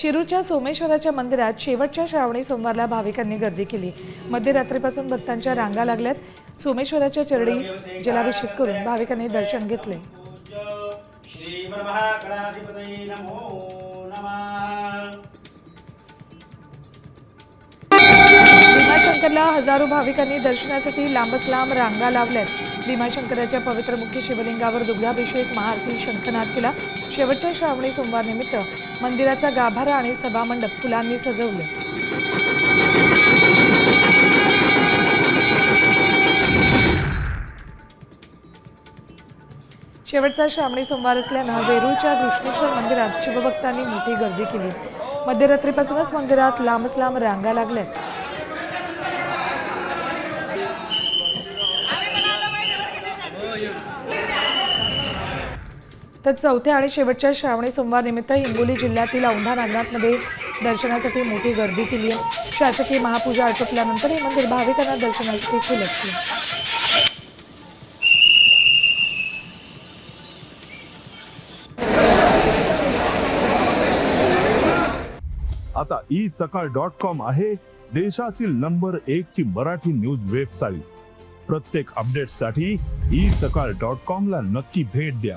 शिरूरच्या सोमेश्वराच्या मंदिरात शेवटच्या श्रावणी सोमवारला भाविकांनी गर्दी केली. मध्यरात्रीपासून भक्तांच्या रांगा लागल्यात. सोमेश्वराच्या चरणी जलाभिषेक करून भाविकांनी दर्शन घेतले. भीमाशंकरला हजारो भाविकांनी दर्शनासाठी लांबच लांब रांगा लावल्यात. भीमाशंकराच्या पवित्र मुख्य शिवलिंगावर दुग्धाभिषेक महाआरती शंखनाद केला. शेवटच्या श्रावणी सोमवार निमित्त मंदिराचा गाभारा आणि सभामंडप फुलांनी सजवले. शेवटचा श्रावणी सोमवार असल्यानं वेरूळच्या कृष्णेश्वर मंदिरात शिवभक्तांनी मोठी गर्दी केली. मध्यरात्रीपासूनच मंदिरात लांबच लांब रांगा लागल्या तर चौथ्या आणि शेवटच्या श्रावणी सोमवारनिमित्त हिंगोली जिल्ह्यातील औंढा नागनाथमध्ये दर्शनासाठी मोठी गर्दी केली आहे. शासकीय महापूजा आटोपल्यानंतर हे मंदिर भाविकांना दर्शनासाठी खुलं आता ई सकाळ डॉट कॉम आहे देशातील नंबर एक ची मराठी न्यूज वेबसाईट प्रत्येक अपडेटसाठी ई सकाळ डॉट कॉम ला नक्की भेट द्या.